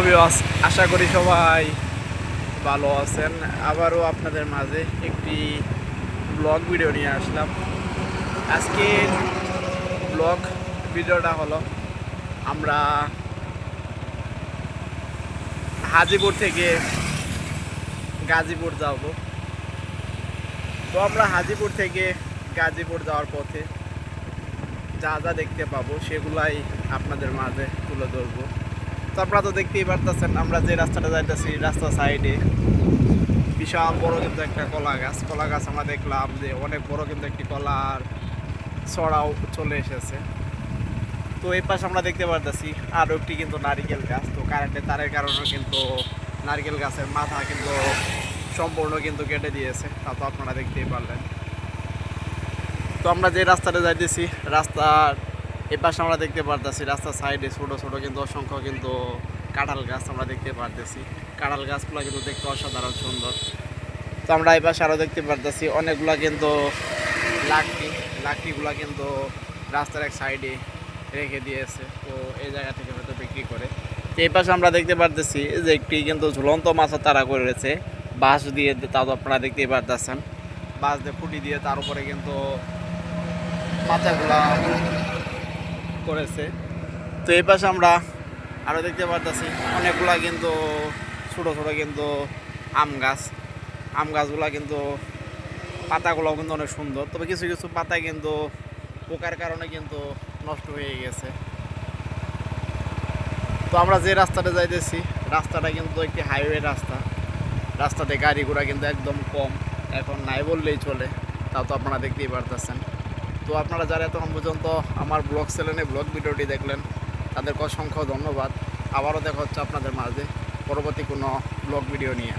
আশা করি সবাই ভালো আছেন। আবারও আপনাদের মাঝে একটি ব্লগ ভিডিও নিয়ে আসলাম। আজকে ব্লগ ভিডিওটা হলো আমরা হাজিপুর থেকে গাজীপুর যাব। তো আমরা হাজিপুর থেকে গাজীপুর যাওয়ার পথে যা যা দেখতে পাবো সেগুলাই আপনাদের মাঝে তুলে ধরবো। তো আপনারা তো দেখতেই পারতেছেন, আমরা যে রাস্তাটা যাইতেছি, রাস্তা সাইডে বিশাল বড় কিন্তু একটা কলা গাছ। কলা গাছ আমরা দেখলাম যে অনেক বড় কিন্তু একটি কলার ছড়াও চলে এসেছে। তো এই পাশে আমরা দেখতে পারতেছি আরও একটি কিন্তু নারিকেল গাছ। তো কারেন্টের তারের কারণে কিন্তু নারকেল গাছের মাথা কিন্তু সম্পূর্ণ কিন্তু কেটে দিয়েছে, তা তো আপনারা দেখতেই পারলেন। তো আমরা যে রাস্তাটা যাইতেছি, রাস্তার এ পাশে আমরা দেখতে পারতেছি, রাস্তার সাইডে ছোট ছোট কিন্তু অসংখ্য কিন্তু কাঁঠাল গাছ আমরা দেখতে পারতেছি। কাঁঠাল গাছগুলো কিন্তু দেখতে অসাধারণ সুন্দর। তো আমরা এই পাশে আরও দেখতে পারতেছি, অনেকগুলা কিন্তু লাকড়ি, লাকড়িগুলা কিন্তু রাস্তার এক সাইডে রেখে দিয়েছে, তো এই জায়গা থেকে হয়তো বিক্রি করে। তো এই পাশে আমরা দেখতে পারতেছি যে একটি কিন্তু ঝুলন্ত মাছের তারা করে রয়েছে বাঁশ দিয়ে তা তো আপনারা দেখতেই পারতেছেন। বাঁশ দিয়ে ফুটি দিয়ে তার উপরে কিন্তু মাথাগুলা করেছে। তো এই পাশে আমরা আরও দেখতে পারতেছি, অনেকগুলা কিন্তু ছোটো ছোটো কিন্তু আম গাছ। আম গাছগুলা কিন্তু পাতাগুলো কিন্তু অনেক সুন্দর। তবে কিছু কিছু পাতা কিন্তু পোকার কারণে কিন্তু নষ্ট হয়ে গেছে। তো আমরা যে রাস্তাটা যাইতেছি, রাস্তাটা কিন্তু একটি হাইওয়ে রাস্তা। রাস্তাতে গাড়ি ঘোড়া কিন্তু একদম কম। এখন নাই বললেই চলে তাও তো আপনারা দেখতেই পারতেছেন। তো আপনারা যারা এতক্ষণ পর্যন্ত আমার ব্লগ চ্যানেলে ব্লগ ভিডিওটি দেখলেন, তাদেরকে অসংখ্য ধন্যবাদ। আবারও দেখা হচ্ছে আপনাদের মাঝে, পরবর্তী কোনো ব্লগ ভিডিও নিয়ে।